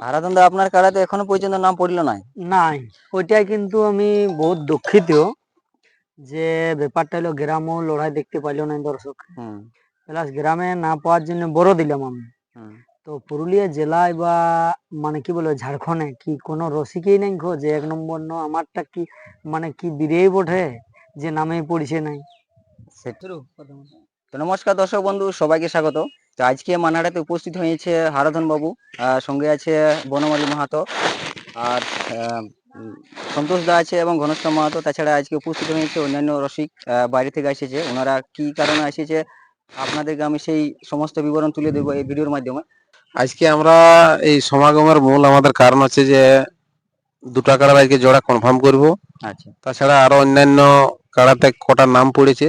হারাধন দা আপনার কাড়াতে এখনও পর্যন্ত নাম পড়ল নাই? নাই। ওইটাই কিন্তু আমি বহুত দুঃখিত যে ব্যাপারটা হলো গ্রামও লড়াই দেখতে পাইলো না দর্শক। প্লাস গ্রামে না পাওয়ার জন্য বড় দিলাম আমি। তো পুরুলিয়া জেলায় বা মানে কি বলব ঝাড়খণ্ডে কি কোনো রসিকই নাই গো যে এক নম্বর ন আমারটা কি মানে কি বিরেই বটে? যে নামে পড়ছে নাই। তো নমস্কার দর্শক বন্ধু সবাইকে স্বাগত। তো আজকে মানাড়াতে উপস্থিত হয়েছে হারাধন বাবু আর সঙ্গে আছে বনমালী মাহাতো আর সন্তোষ দা আছে এবং ঘনশ্যাম মাহাতো তাছাড়া আজকে উপস্থিত হয়েছে অন্যান্য রসিক বাইরে থেকে এসেছে। ওনারা কি কারণে এসেছে আপনাদেরকে আমি সেই সমস্ত বিবরণ তুলে দেবো এই ভিডিওর মাধ্যমে। আজকে আমরা এই সমাগমের মূল আমাদের কারণ হচ্ছে যে দুটা কাড়ার আজকে জোড়া কনফার্ম করব। আচ্ছা। তাছাড়া আরও অন্যান্য কাড়াতে কটা নাম পড়েছে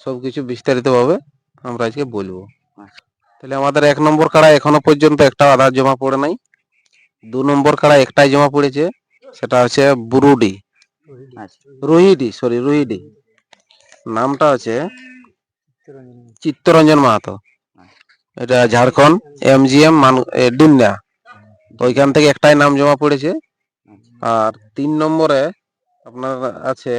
সবকিছু বিস্তারিত ভাবে আমরা আজকে বলব। আচ্ছা। তাহলে আমাদের এক নম্বর কাড়া এখনও পর্যন্ত একটা আধার জমা পড়ে নাই। দু নম্বর কাড়া একটাই জমা পড়েছে, সেটা হচ্ছে বুরুডি। রোহিডি সরি রোহিডি। নামটা আছে চিত্তরঞ্জন মাহাতো। এটা ঝাড়খণ্ড, এমজিএম ডিমনা ওইখান থেকে একটাই নাম জমা পড়েছে। আর তিন নম্বরে আপনার আছে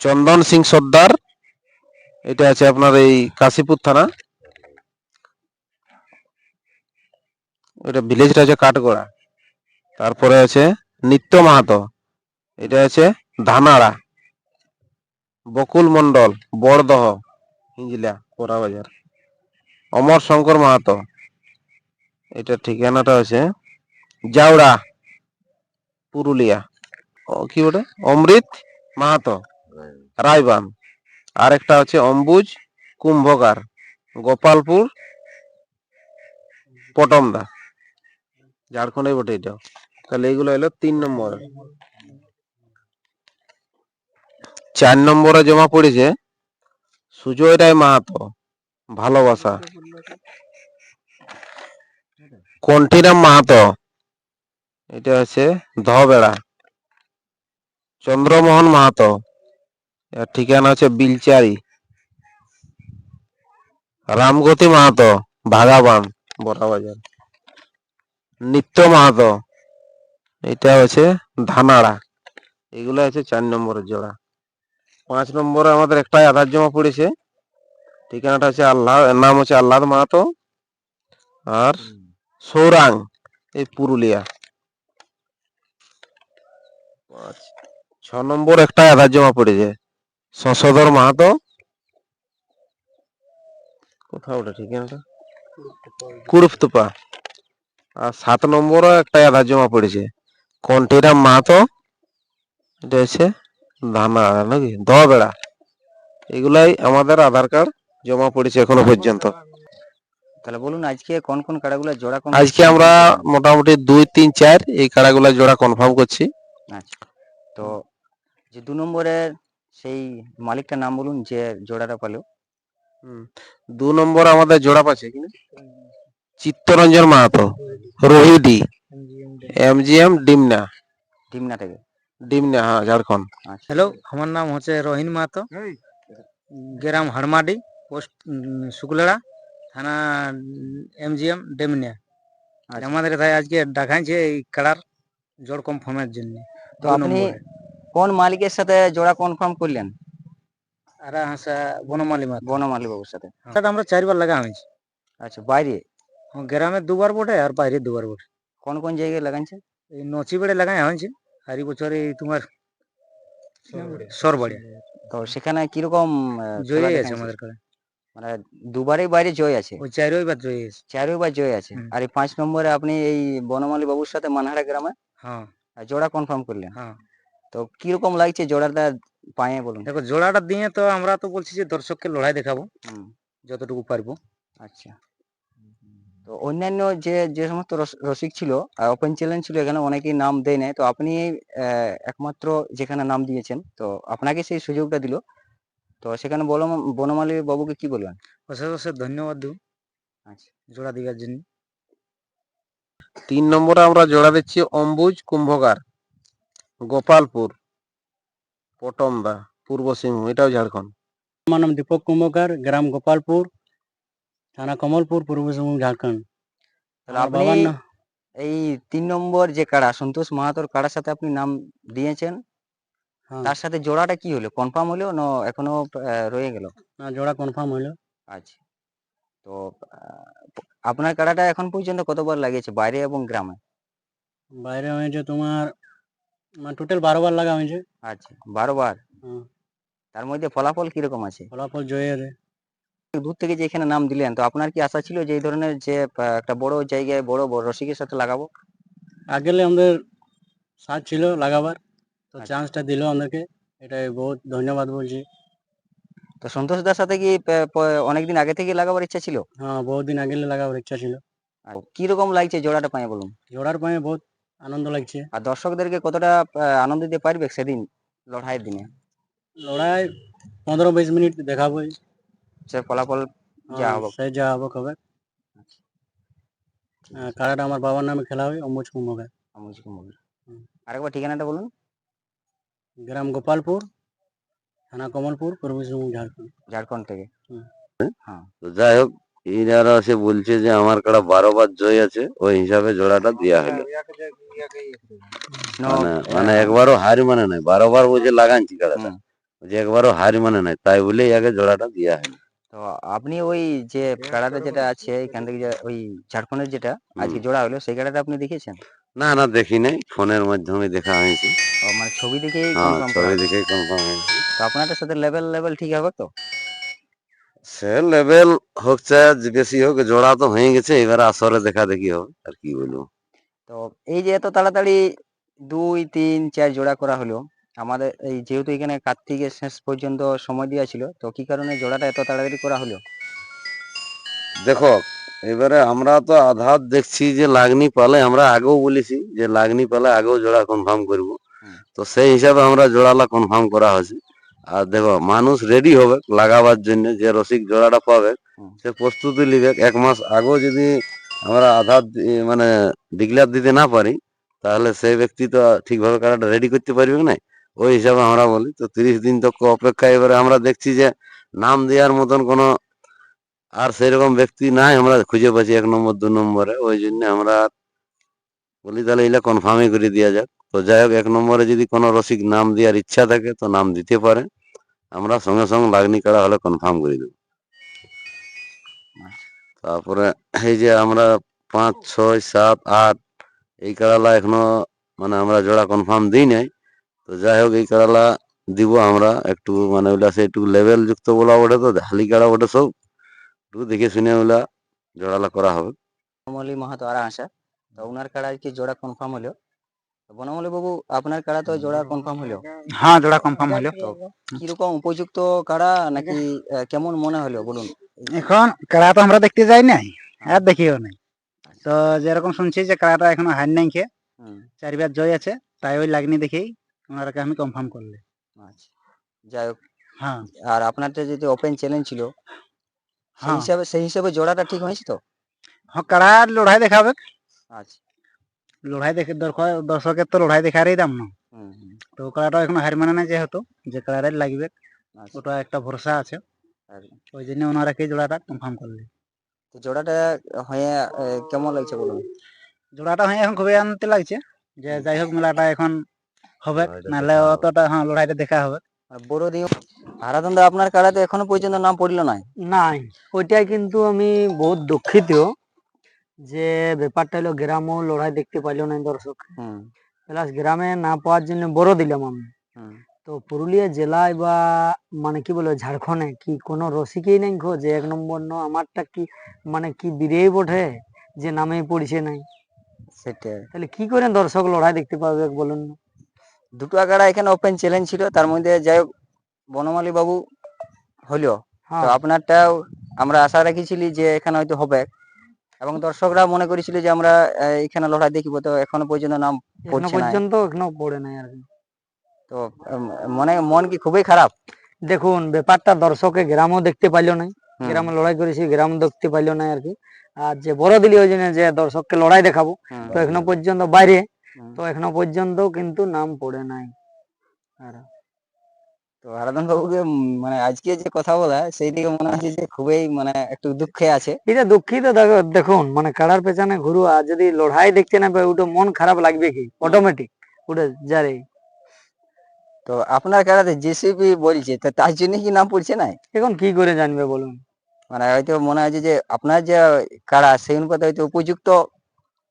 চন্দন সিং সর্দার এটা আছে আপনার এই কাশীপুর থানা। এটা ভিলেজটা আছে কাঠগড়া। তারপরে আছে নিত্য মাহাতো। এটা আছে ধানাড়া। বকুল মন্ডল বড়দহ, হিঞ্জিলা বাজার অমর শঙ্কর মাহাতো। এটা ঠিকানাটা আছে জাউড়া পুরুলিয়া। কি ওটা অমৃত মাহাতো, রায়বান। আরেকটা হচ্ছে অম্বুজ, কুম্ভকার, গোপালপুর, পটমদা। ঝাড়খণ্ডে বটে এটাও তাহলে এইগুলো হলো তিন নম্বর। চার নম্বরে জমা পড়েছে, সুজয় রায় মাহাতো, ভালোবাসা। কন্ঠিরাম মাহাতো, এটা হচ্ছে ধবেড়া। চন্দ্রমোহন মাহাতো এর ঠিকানা হচ্ছে বিলচারি। রামগতি মাহাতো ভাগাবান বড়াবাজার। নিত্য মাহাতো, এটা হচ্ছে ধানাড়া। এগুলো হচ্ছে চার নম্বরের জোড়া। পাঁচ নম্বরে আমাদের একটাই আধার জমা পড়েছে। ঠিকানাটা হচ্ছে আল্লাহ নাম হচ্ছে আল্লাহ মাহাতো আর সৌরাং, এই পুরুলিয়া। ছ নম্বর একটা আধার জমা পড়েছে। শশধর মাহাতো? কোথাও ওটা ঠিকানাটা কুরুফতুপা আর সাত নম্বরও একটা আধার জমা পড়েছে। কন্টিরাম মাহাতো? এটা হচ্ছে ধানা নাকি? দবেড়া এগুলাই আমাদের আধার কার্ড জমা পড়েছে এখনও পর্যন্ত। তাহলে বলুন আজকে কোন কোন কাড়াগুলো জোড়া কোন? আজকে আমরা মোটামুটি দুই তিন চার এই কাড়াগুলা জোড়া কনফার্ম করছি। আচ্ছা। তো যে দু নম্বরের সেই মালিকটার নাম বলুন যে জোড়াটা পালো। দু নম্বর আমাদের জোড়া পাচ্ছে কিনা চিত্তরঞ্জন মাহাতো রোহিডি এমজিএম ডিমনা। ডিমনা থেকে। ডিমনা হ্যাঁ ঝাড়খণ্ড। আচ্ছা। হ্যালো আমার নাম হচ্ছে রহিন মাহাতো। গ্রাম হারমাডি পোস্ট শুক্লেড়া থানা এমজিএম ডেমিনিয়া আর আচ্ছা। আমাদের এখানে আজকে ডাকাইছে এই কাড়ার জোর কনফার্মের জন্য। তো আপনি কোন মালিকের সাথে জোড়া কনফার্ম করলেন? আর হাসা বনমালী মাহাতো বনমালী বাবুর সাথে। এটা আমরা চারবার লাগা হয়েছে আচ্ছা বাইরে? গ্রামে দুবার বটে আর বাইরে দুবার বটে। কোন কোন জায়গায় লাগাইছে এই নচি বেড়ে লাগাই হয়েছে আর এই বছর এই তোমার সরবাড়িয়া তো সেখানে কীরকম জয়ী আছে আমাদের কাড়া মানে দুবারই বাইরে জয় আছে? ওই চারই বার জয়ী আছে। চারই বার জয় আছে। আর এই পাঁচ নম্বরে আপনি এই বনমালী বাবুর সাথে মানহারা গ্রামে হ্যাঁ। জোড়া কনফার্ম করলেন? হ্যাঁ। তো কীরকম লাগছে জোড়াটা পায়ে বলুন? দেখো জোড়াটা দিয়ে তো আমরা তো বলছি যে দর্শককে লড়াই দেখাবো। যতটুকু পারব। আচ্ছা। তো অন্যান্য যে যে সমস্ত রস- রসিক ছিল ওপেন চ্যালেঞ্জ ছিল এখানে অনেকেই নাম দেয় নাই তো আপনি একমাত্র যেখানে নাম দিয়েছেন তো আপনাকে সেই সুযোগটা দিল। তো সেখানে বলম- বনমালী বাবুকে কি বলবেন? অশেষ অশেষ ধন্যবাদ দেব আচ্ছা। জোড়া দেওয়ার জন্য। তিন নম্বরে আমরা জোড়া দিচ্ছি অম্বুজ কুম্ভকার। গোপালপুর পটমদা পূর্ব সিংভূম এটাও ঝাড়খণ্ড। আমার নাম দীপক কুম্ভকার গ্রাম গোপালপুর থানা কমলপুর পূর্ব সিংভূম ঝাড়খণ্ড। তাহলে আমার আপনি বাবার নাম এই তিন নম্বর যে কাড়া সন্তোষ মাহাতোর কাড়ার সাথে আপনি নাম দিয়েছেন? হ্যাঁ। তার সাথে জোড়াটা কি হলো? কনফার্ম হলো না এখনও আহ, রয়ে গেল? না জোড়া কনফার্ম হইল আচ্ছা। তো আহ, আপনার কাড়াটা এখন পর্যন্ত কতবার লাগিয়েছে বাইরে এবং গ্রামে? বাইরে হয়েছে তোমার টোটাল বারো বার লাগা হয়েছে আচ্ছা বারো বার? হ্যাঁ, তার মধ্যে ফলাফল কীরকম আছে? ফলাফল জয় আছে দূর থেকে যে এখানে নাম দিলেন তো আপনার কি আশা ছিল যে এই ধরনের যে একটা বড় জায়গায় বড় বড় রসিকের সাথে লাগাবো? আগেলে আমাদের সাথ ছিল লাগাবার তো আচ্ছা। চান্সটা দিল আমাদেরকে। এটাই বহুত ধন্যবাদ বলছি। তো সন্তোষ দার সাথে কি অনেকদিন আগে থেকে লাগাবার ইচ্ছা ছিল? হ্যাঁ বহুত দিন আগেলে লাগাবার ইচ্ছা ছিল। আর কীরকম লাগছে জোড়াটা পায়ে বলুন? জোড়ার পায়ে বহুত আনন্দ লাগছে। আর দর্শকদেরকে কতটা আনন্দ দিতে পারবে সেদিন লড়াইয়ের দিনে? লড়াই পনেরো বিশ মিনিট দেখাবো সে ফলাফল যা হ্যাঁ, হবে। সে যা হবে। হবে হ্যাঁ, কারাটা আমার বাবার নামে খেলা হয় অম্বুজ কুম্ভকে। কুমুর। হুম। আরেকবার ঠিকানাটা বলুন। গ্রাম গোপালপুর থানা কমলপুর পূর্ব ঝাড়খণ্ড। ঝাড়খণ্ড থেকে। তো যাই হোক এনারা সে বলছে যে আমার কাড়া বারো বার জয় আছে ওই হিসাবে জোড়াটা দেওয়া হলো। মানে মানে একবারও হার মানে নাই বারো বার বুঝে লাগানছি কাড়াটা যে একবারও হার মানে নাই তাই বলেই আগে জোড়াটা দেওয়া হলো। তো আপনি ওই যে কাড়াটা যেটা আছে এখান থেকে ওই ঝাড়খণ্ডের যেটা আজকে জোড়া হলো সেই কাড়াটা আপনি দেখেছেন না না দেখি নাই ফোনের মাধ্যমে দেখা হয়েছে। মানে ছবি দেখেই হ্যাঁ ছবি। দেখে কনফার্ম হয়েছে। তো আপনাদের সাথে লেভেল লেভেল ঠিক হবে তো? সে লেভেল হোক চাই বেশি হোক জোড়া তো হয়ে গেছে এবারে আসরে দেখা দেখি হবে আর কি বলব। তো এই যে এত তাড়াতাড়ি দুই তিন চার জোড়া করা হলো আমাদের এই যেহেতু এখানে কার্তিকের শেষ পর্যন্ত সময় দেওয়া ছিল তো কি কারণে জোড়াটা এত তাড়াতাড়ি করা হলো? দেখো এবারে আমরা তো আধার দেখছি যে লাগনি পালে আমরা আগেও বলেছি যে লাগনি পালে আগেও জোড়া কনফার্ম করব। তো সেই হিসাবে আমরা জোড়ালা কনফার্ম করা হয়েছে। আর দেখো মানুষ রেডি হবে লাগাবার জন্য যে রসিক জোড়াটা পাবে সে প্রস্তুতি নিবে। এক মাস আগেও যদি আমরা আধার মানে ডিক্লেয়ার দিতে না পারি তাহলে সেই ব্যক্তি তো ঠিকভাবে কারাটা রেডি করতে পারবে না ওই হিসাবে আমরা বলি। তো তিরিশ দিন তো অপেক্ষা এবারে আমরা দেখছি যে নাম দেওয়ার মতন কোনো আর সেরকম ব্যক্তি নাই আমরা খুঁজে পাচ্ছি এক নম্বর দু নম্বরে। ওই জন্য আমরা বলি তাহলে এগুলা কনফার্মই করে দেওয়া যাক। তো যাই হোক, এক নম্বরে যদি কোনো রসিক নাম দেওয়ার ইচ্ছা থাকে, তো নাম দিতে পারে। আমরা সঙ্গে সঙ্গে লাগনি কাড়া হলে কনফার্ম করে দেবো। তারপরে এই যে আমরা পাঁচ, ছয়, সাত, আট, এই কাড়ালা এখনও মানে আমরা জোড়া কনফার্ম দিই নাই। তো যাই হোক, এই কাড়ালা দিব আমরা একটু মানে ওগুলা সে একটু লেভেল যুক্ত বলা ওঠে তো, হালি কাড়া ওঠে সব। একটু দেখে শুনে ওগুলা জোড়ালা করা হবে। মাহাতো আর আশা তো ওনার কাড়া কি জোড়া কনফার্ম হলো? বনমালী বাবু আপনার কাড়া তো জোড়া কনফার্ম হলো? হ্যাঁ জোড়া কনফার্ম হলো। কীরকম উপযুক্ত কাড়া নাকি কেমন মনে হলো বলুন? এখন কাড়া তো আমরা দেখতে যাই নাই আর দেখিও নাই। তো যেরকম শুনছি যে কাড়াটা এখনও হার নাই খেয়ে চারিবার জয় আছে তাই ওই লাগনি দেখেই ওনারাকে আমি কনফার্ম করলে। আচ্ছা যাই হোক। হ্যাঁ। আর আপনারটা যেহেতু ওপেন চ্যালেঞ্জ ছিল সেই হ্যাঁ। হিসাবে সেই হিসাবে জোড়াটা ঠিক হয়েছে তো? হ্যাঁ কাড়ার লড়াই দেখাবে। আচ্ছা। লড়াই দেখে দরকার- দর্শকের তো লড়াই দেখারই দাম না। তো কাড়াটা এখনও হার মানে না যেহেতু যে কাড়াটাই লাগবে আচ্ছা, ওটা একটা ভরসা আছে। ওই জন্য ওনারাকে জোড়াটা কনফার্ম করলে তো জোড়াটা হয়ে কেমন লাগছে বলুন? জোড়াটা হয়ে এখন খুবই আনন্দ লাগছে যে যাই হোক মেলাটা এখন হবে নাহলে অতটা হ্যাঁ লড়াইটা দেখা হবে। আর বড় দিও হারাধন্দা আপনার কাড়াতে এখনও পর্যন্ত নাম পড়ল নাই? নাই ওইটাই কিন্তু আমি বহুত দুঃখিত। যে ব্যাপারটা হলো গ্রামও লড়াই দেখতে পাইলো না দর্শক। প্লাস গ্রামে না পাওয়ার জন্য বড় দিলাম আমি। তো পুরুলিয়া জেলায় বা মানে কি বলে ঝাড়খণ্ডে কি কোনো রসিকই নাই গো যে এক নম্বর ন আমারটা কি মানে কি বিরেই বটে? যে নামে পড়ছে নাই। সেটাই। তাহলে কি করে দর্শক লড়াই দেখতে পাবে বলুন দুটো আগাড়া এখানে ওপেন চ্যালেঞ্জ ছিল তার মধ্যে যাই হোক বনমালী বাবু হলো। তো হ্যাঁ। আপনারটাও আমরা আশা রাখিছিলি যে এখানে হয়তো হবে। এবং দর্শকরা মনে করেছিল যে আমরা এখানে লড়াই দেখিব তো এখনও পর্যন্ত নাম এখনও পর্যন্ত এখনও পড়ে নাই আর তো মনে মন কি খুবই খারাপ? দেখুন ব্যাপারটা দর্শকে গ্রামও দেখতে পাইলো না গ্রামে লড়াই করেছি গ্রাম দেখতে পাইলো না আর কি। আর যে বড় দিলি ওই জন্য যে দর্শককে লড়াই দেখাবো তো এখনও পর্যন্ত বাইরে তো এখনও পর্যন্ত কিন্তু নাম পড়ে নাই। আর তো হারাধন বাবুকে মানে আজকে যে কথা বলা সেই দিকে মনে হচ্ছে যে খুবই মানে একটু দুঃখে আছে। এটা দুঃখিত দেখো দেখুন মানে কাড়ার পেছনে ঘুরুয়া যদি লড়াই দেখতে না পাই ওটা মন খারাপ লাগবে কি? অটোমেটিক ওটা যারে। তো আপনার খেলাতে জেসিপি বলছে তো তার জন্য কি নাম পড়ছে না এখন কি করে জানবে বলুন? মানে হয়তো মনে হচ্ছে যে আপনার যে কাড়া সেই অনুপাতে হয়তো উপযুক্ত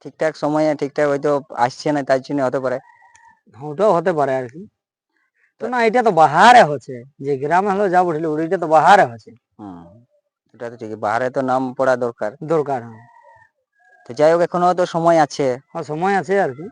ঠিকঠাক সময়ে ঠিকঠাক হয়তো আসছে না তার জন্য হতে পারে। ওটাও হতে পারে আর কি। তো না এটা তো বাহারে হচ্ছে। যে গ্রামে হলো যা উঠল ওইটা তো বাহারে হচ্ছে। হুম এটা তো ঠিকই। বাহারে তো নাম পড়া দরকার। দরকার হ্যাঁ। তো যাই হোক এখনও তো সময় আছে। আর সময় আছে আর কি।